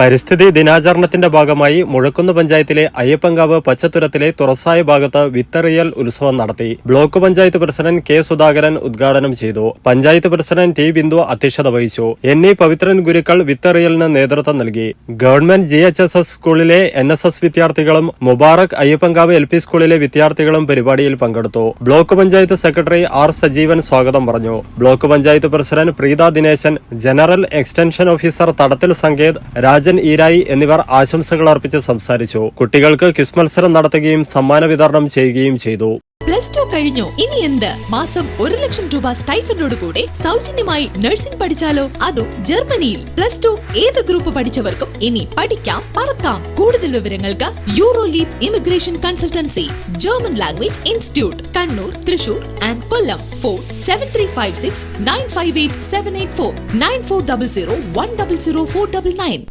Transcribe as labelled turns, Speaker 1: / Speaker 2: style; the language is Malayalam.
Speaker 1: പരിസ്ഥിതി ദിനാചരണത്തിന്റെ ഭാഗമായി മുഴക്കുന്ന് പഞ്ചായത്തിലെ അയ്യപ്പങ്കാവ് പച്ചത്തുരത്തിലെ തുറസായ ഭാഗത്ത് വിത്തറിയൽ ഉത്സവം നടത്തി. Block panchayat president K Sudhakaran ഉദ്ഘാടനം ചെയ്തു. പഞ്ചായത്ത് പ്രസിഡന്റ് ടി ബിന്ദു അധ്യക്ഷത വഹിച്ചു. എൻ ഇ പവിത്രൻ ഗുരുക്കൾ വിത്തറിയലിന് നേതൃത്വം നൽകി. Government G H S S സ്കൂളിലെ എൻ എസ് എസ് വിദ്യാർത്ഥികളും മുബാറക് അയ്യപ്പങ്കാവ് എൽ പി സ്കൂളിലെ വിദ്യാർത്ഥികളും പരിപാടിയിൽ പങ്കെടുത്തു. Block panchayat secretary R Sajeevan സ്വാഗതം പറഞ്ഞു. Block panchayat president Preetha Dineshan general extension officer Thadathil Sanketh Eerayi എന്നിവർ ആശംസകൾ അർപ്പിച്ച് സംസാരിച്ചു. കുട്ടികൾക്ക് ക്വിസ് മത്സരം നടത്തുകയും സമ്മാന വിതരണം ചെയ്യുകയും ചെയ്തു.
Speaker 2: പ്ലസ് ടു കഴിഞ്ഞു. ഇനി എന്ത്? മാസം ഒരു ലക്ഷം രൂപ സ്റ്റൈഫൻഡോട് കൂടെ സൗജന്യമായി നഴ്സിംഗ് പഠിച്ചാലോ? അതും ജർമ്മനിയിൽ? പ്ലസ് ടു ഏത് ഗ്രൂപ്പ് പഠിച്ചവർക്കും ഇനി പഠിക്കാം പറക്കാം കൂടുതൽ വിവരങ്ങൾക്ക് Euro leap immigration consultancy German language institute Kannur Thrissur and Kollam. Four seven three five six nine five eight seven eight four nine four double zero one double zero four double nine